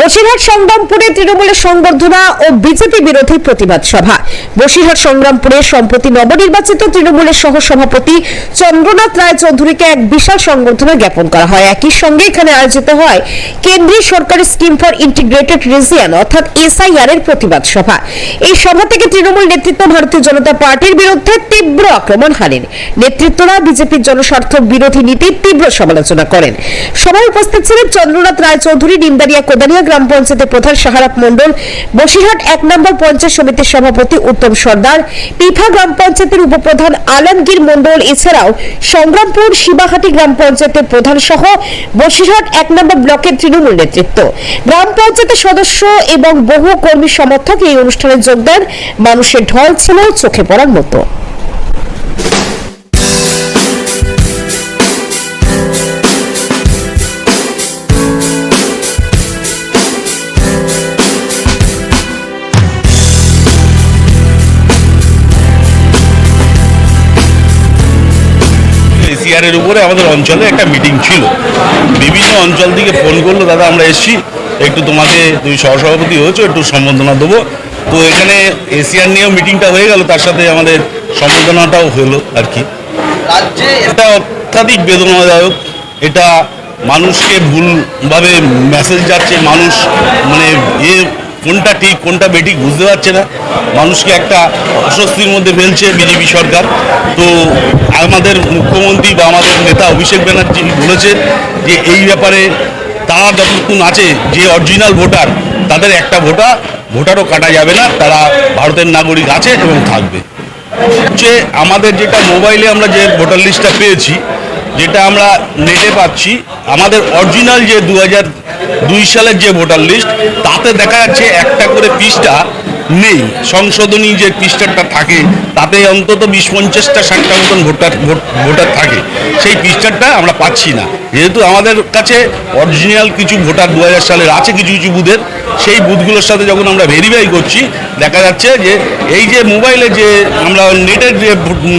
বসিরহাট সংগ্রামপুরে তৃণমূলের সংবর্ধনা ও বিজেপি বিরোধী প্রতিবাদ সভা। বসিরহাট সংগ্রামপুরে সম্প্রতি নবনির্বাচিত তৃণমূলের সহ সভাপতি চন্দ্রনাথ রায় চৌধুরীকে এক বিশাল সংবর্ধনা জ্ঞাপন করা হয়। একই সঙ্গে এখানে আয়োজিত হয় কেন্দ্রীয় সরকারের স্কিম ফর ইন্টিগ্রেটেড রিজিয়ন, অর্থাৎ এসআইআর এর প্রতিবাদ সভা। এই সভা থেকে তৃণমূল নেতৃত্ব ভারতীয় জনতা পার্টির বিরুদ্ধে তীব্র আক্রমণ হারেন নেতৃত্বরা বিজেপির জনস্বার্থ বিরোধী নীতির তীব্র সমালোচনা করেন। সভায় উপস্থিত ছিলেন চন্দ্রনাথ রায় চৌধুরী নিমদারিয়া কোদালিয়া গ্রাম পঞ্চায়েতের প্রধান সাহারাত মণ্ডল, বসিরহাট এক নম্বর পঞ্চায়েত সমিতির সভাপতি উত্তম সর্দার পিঠা গ্রাম পঞ্চায়েতের উপপ্রধান আলমগীর মণ্ডল, এছাড়াও সংগ্রামপুর শিবাহাটি গ্রাম পঞ্চায়েতের প্রধান সহ বসিরহাট এক নম্বর ব্লকের তৃণমূল নেতৃত্ব। গ্রাম পঞ্চায়েতের সদস্য এবং বহু কর্মী সমর্থক এই অনুষ্ঠানে যোগ দেন। মানুষের ঢল ছিল চোখে পড়ার মতো। এসিআর এর উপরে আমাদের অঞ্চলে একটা মিটিং ছিল। বিভিন্ন অঞ্চল থেকে ফোন করল দাদা আমরা এসেছি। একটু তোমাকে তুমি সহসভাপতি হয়েছো একটু সম্বর্ধনা দেবো। তো এখানে এসিআর নিয়েও মিটিংটা হয়ে গেল তার সাথে আমাদের সম্বর্ধনাটাও হলো আর কি। রাজ্যে এটা অত্যাধিক বেদনাদায়ক। এটা মানুষকে ভুলভাবে মেসেজ যাচ্ছে মানুষ মানে এ কোনটা ঠিক, কোনটা বেঠিক বুঝতে পারছে না। মানুষকে একটা অস্বস্তির মধ্যে ফেলছে বিজেপি সরকার। তো আমাদের মুখ্যমন্ত্রী বা আমাদের নেতা অভিষেক ব্যানার্জি বলেছেন যে এই ব্যাপারে তারা যতক্ষণ আছে, যে অরিজিনাল ভোটার তাদের একটা ভোটা ভোটারও কাটা যাবে না। তারা ভারতের নাগরিক আছে এবং থাকবে। হচ্ছে আমাদের যেটা মোবাইলে আমরা যে ভোটার লিস্টটা পেয়েছি, যেটা আমরা নেটে পাচ্ছি, আমাদের অরিজিনাল যে দু হাজার দুই সালের যে ভোটার লিস্ট, তাতে দেখা যাচ্ছে একটা করে পৃষ্ঠা নেই। সংশোধনী যে পৃষ্ঠাটা থাকে, তাতে অন্তত বিশ পঞ্চাশটা, ষাটটা মতন ভোটার ভোটার থাকে। সেই পৃষ্ঠাটা আমরা পাচ্ছি না। যেহেতু আমাদের কাছে অরিজিনাল কিছু ভোটার দু হাজার সালের, আছে কিছু কিছু বুথের, সেই বুথগুলোর সাথে যখন আমরা ভেরিফাই করছি, দেখা যাচ্ছে যে এই যে মোবাইলে যে আমরা নেটের যে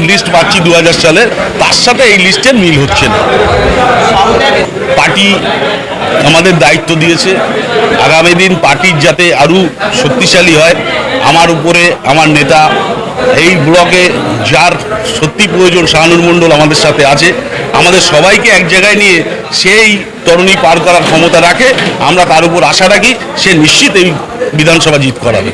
লিস্ট পাচ্ছি দু হাজার সালের, তার সাথে এই লিস্টের মিল হচ্ছে না। পার্টি আমাদের দায়িত্ব দিয়েছে। আগামী দিন পার্টির যাতে আরও শক্তিশালী হয়, আমার উপরে আমার নেতা, এই ব্লকে যার সত্যি প্রয়োজন শাহানুর মণ্ডল আমাদের সাথে আছে, আমাদের সবাইকে এক জায়গায় নিয়ে সেই তরুণী পার করার ক্ষমতা রাখে, আমরা তার উপর আশা রাখি, সে নিশ্চিত এই বিধানসভা জিত করাবে।